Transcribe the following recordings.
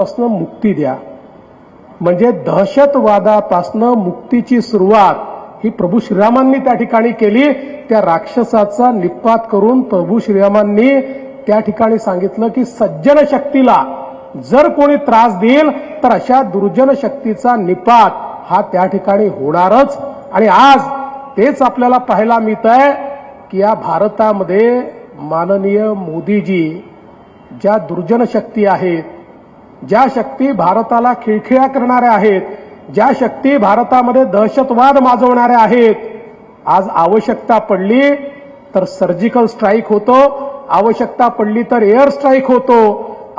पासनं मुक्ती द्या. म्हणजे दहशतवादापासनं मुक्तीची सुरुवात ही प्रभू श्रीरामांनी त्या ठिकाणी केली. त्या राक्षसाचा निपात करून प्रभू श्रीरामांनी त्या ठिकाणी सांगितलं की सज्जन शक्तीला जर कोणी त्रास देईल तर अशा दुर्जन शक्तीचा निपात हा त्या ठिकाणी होणारच. आणि आज तेच आपल्याला पाहायला मिळत आहे की या भारतामध्ये माननीय मोदीजी ज्या दुर्जन शक्ती आहेत ज्या शक्ती भारताला खिळखिळ्या करणाऱ्या आहेत ज्या शक्ती भारतामध्ये दहशतवाद माजवणाऱ्या आहेत आज आवश्यकता पडली तर सर्जिकल स्ट्राईक होतो आवश्यकता पडली तर एअर स्ट्राईक होतो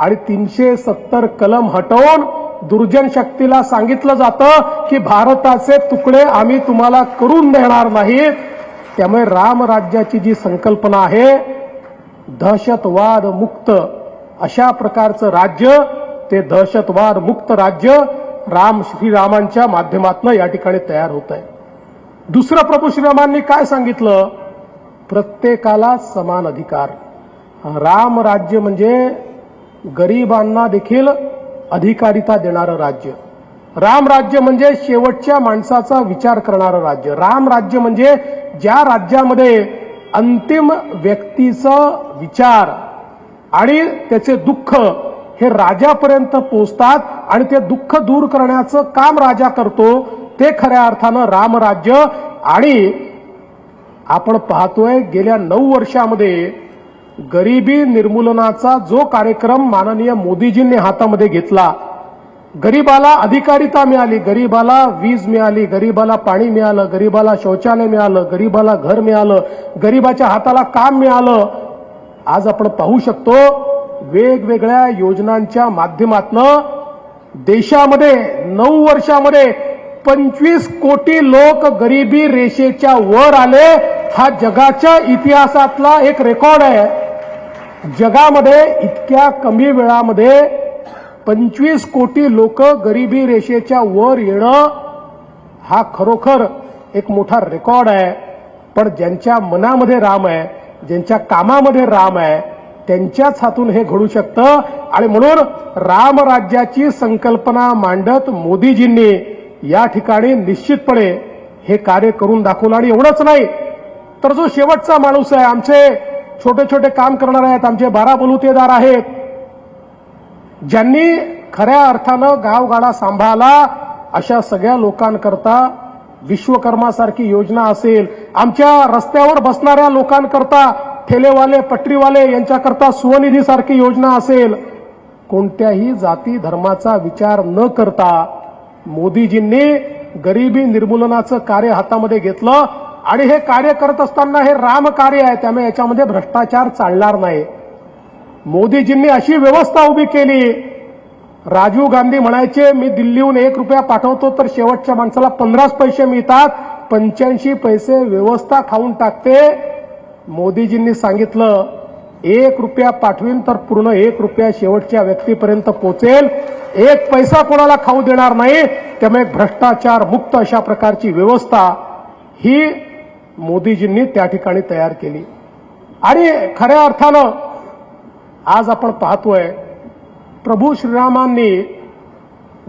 आणि तीनशे सत्तर कलम हटवून दुर्जन शक्तीला सांगितलं जातं की भारताचे तुकडे आम्ही तुम्हाला करून देणार नाहीत त्यामुळे रामराज्याची जी संकल्पना आहे दहशतवाद मुक्त अशा प्रकारचं राज्य ते दहशतवाद मुक्त राज्य राम श्रीरामांच्या माध्यमातून या ठिकाणी तयार होत आहे. दुसरं प्रभू श्रीरामांनी काय सांगितलं? प्रत्येकाला समान अधिकार. राम राज्य म्हणजे गरिबांना देखील अधिकारिता देणारं राज्य. राम राज्य म्हणजे शेवटच्या माणसाचा विचार करणारं राज्य. राम राज्य म्हणजे ज्या राज्यामध्ये अंतिम व्यक्तीचं विचार आणि त्याचे दुःख हे राजापर्यंत पोहोचतात आणि ते दुःख दूर करण्याचं काम राजा करतो ते खऱ्या अर्थानं रामराज्य. आणि आपण पाहतोय गेल्या नऊ वर्षामध्ये गरिबी निर्मूलनाचा जो कार्यक्रम माननीय मोदीजींनी हातामध्ये घेतला गरीबाला अधिकारिता मिळाली गरीबाला वीज मिळाली गरीबाला पाणी मिळालं गरीबाला शौचालय मिळालं गरीबाला घर मिळालं गरीबाच्या हाताला काम मिळालं. आज आपण पाहू शकतो वेगवेगळ्या योजनांच्या माध्यमातनं देशामध्ये नऊ वर्षामध्ये पंचवीस कोटी लोक गरिबी रेषेच्या वर आले. हा जगाच्या इतिहासातला एक रेकॉर्ड आहे. जगामध्ये इतक्या कमी वेळामध्ये पंचवीस कोटी लोक गरिबी रेषेच्या वर येणं हा खरोखर एक मोठा रेकॉर्ड आहे. पण ज्यांच्या मनामध्ये राम आहे ज्यांच्या कामामध्ये राम आहे त्यांच्याच हातून हे घडू शकतं. आणि म्हणून रामराज्याची संकल्पना मांडत मोदीजींनी या ठिकाणी निश्चितपणे हे कार्य करून दाखवलं. आणि एवढंच नाही तर जो शेवटचा माणूस आहे आमचे छोटे छोटे काम करणारे आहेत आमचे बारा बलुतेदार आहेत ज्यांनी खऱ्या अर्थानं गावगाडा सांभाळला अशा सगळ्या लोकांकरता विश्वकर्मासारखी योजना असेल आमच्या रस्त्यावर बसणाऱ्या लोकांकरता ठेलेवाले पटरीवाले यांच्याकरता सुवनिधीसारखी योजना असेल. कोणत्याही जाती धर्माचा विचार न करता मोदीजींनी गरिबी निर्मूलनाचं कार्य हातामध्ये घेतलं आणि हे कार्य करत असताना हे राम कार्य आहे त्यामुळे याच्यामध्ये भ्रष्टाचार चालणार नाही. मोदीजींनी अशी व्यवस्था उभी केली. राजीव गांधी म्हणायचे मी दिल्लीहून एक रुपया पाठवतो तर शेवटच्या माणसाला पंधराच पैसे मिळतात. पंच्याऐंशी पैसे व्यवस्था खाऊन टाकते. मोदीजींनी सांगितलं एक रुपया पाठवीन तर पूर्ण एक रुपया शेवटच्या व्यक्तीपर्यंत पोचेल. एक पैसा कोणाला खाऊ देणार नाही. त्यामुळे भ्रष्टाचार मुक्त अशा प्रकारची व्यवस्था ही मोदीजींनी त्या ठिकाणी तयार केली. आणि खऱ्या अर्थानं आज आपण पाहतोय प्रभू श्रीरामांनी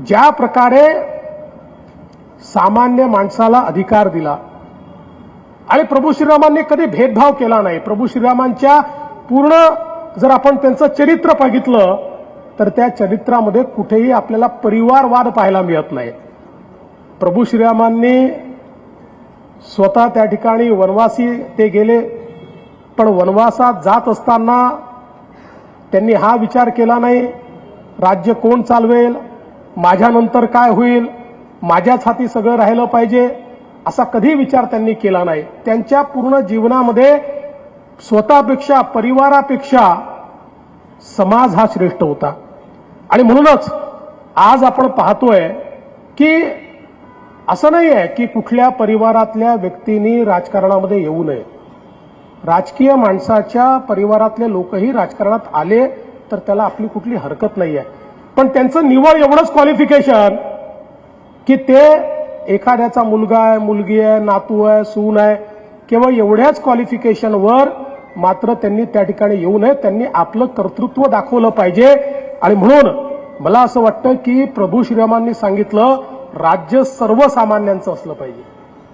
ज्या प्रकारे सामान्य माणसाला अधिकार दिला आणि प्रभू श्रीरामांनी कधी भेदभाव केला नाही. प्रभू श्रीरामांच्या पूर्ण जर आपण त्यांचं चरित्र बघितलं तर त्या चरित्रामध्ये कुठेही आपल्याला परिवारवाद पाहायला मिळत नाही. प्रभू श्रीरामांनी स्वतः त्या ठिकाणी वनवासी ते गेले पण वनवासात जात असताना त्यांनी हा विचार केला नाही राज्य कोण चालवेल? माझ्यानंतर काय होईल? माझ्याच हाती सगळं राहिलं पाहिजे. असा कधी विचार त्यांनी केला नाही. त्यांच्या पूर्ण जीवनामध्ये स्वतःपेक्षा परिवारापेक्षा समाज हा श्रेष्ठ होता. आणि म्हणूनच आज आपण पाहतोय की असं नाही आहे की कुठल्या परिवारातल्या व्यक्तींनी राजकारणामध्ये येऊ नये. राजकीय माणसाच्या परिवारातले लोकही राजकारणात आले तर त्याला आपली कुठली हरकत नाही आहे पण त्यांचं निवड एवढंच क्वालिफिकेशन की ते एखाद्याचा मुलगा आहे मुलगी आहे नातू आहे सून आहे केवळ एवढ्याच क्वालिफिकेशनवर मात्र त्यांनी त्या ठिकाणी येऊ नये. त्यांनी आपलं कर्तृत्व दाखवलं पाहिजे. आणि म्हणून मला असं वाटतं की प्रभू श्रीरामांनी सांगितलं राज्य सर्वसामान्यांचं असलं पाहिजे.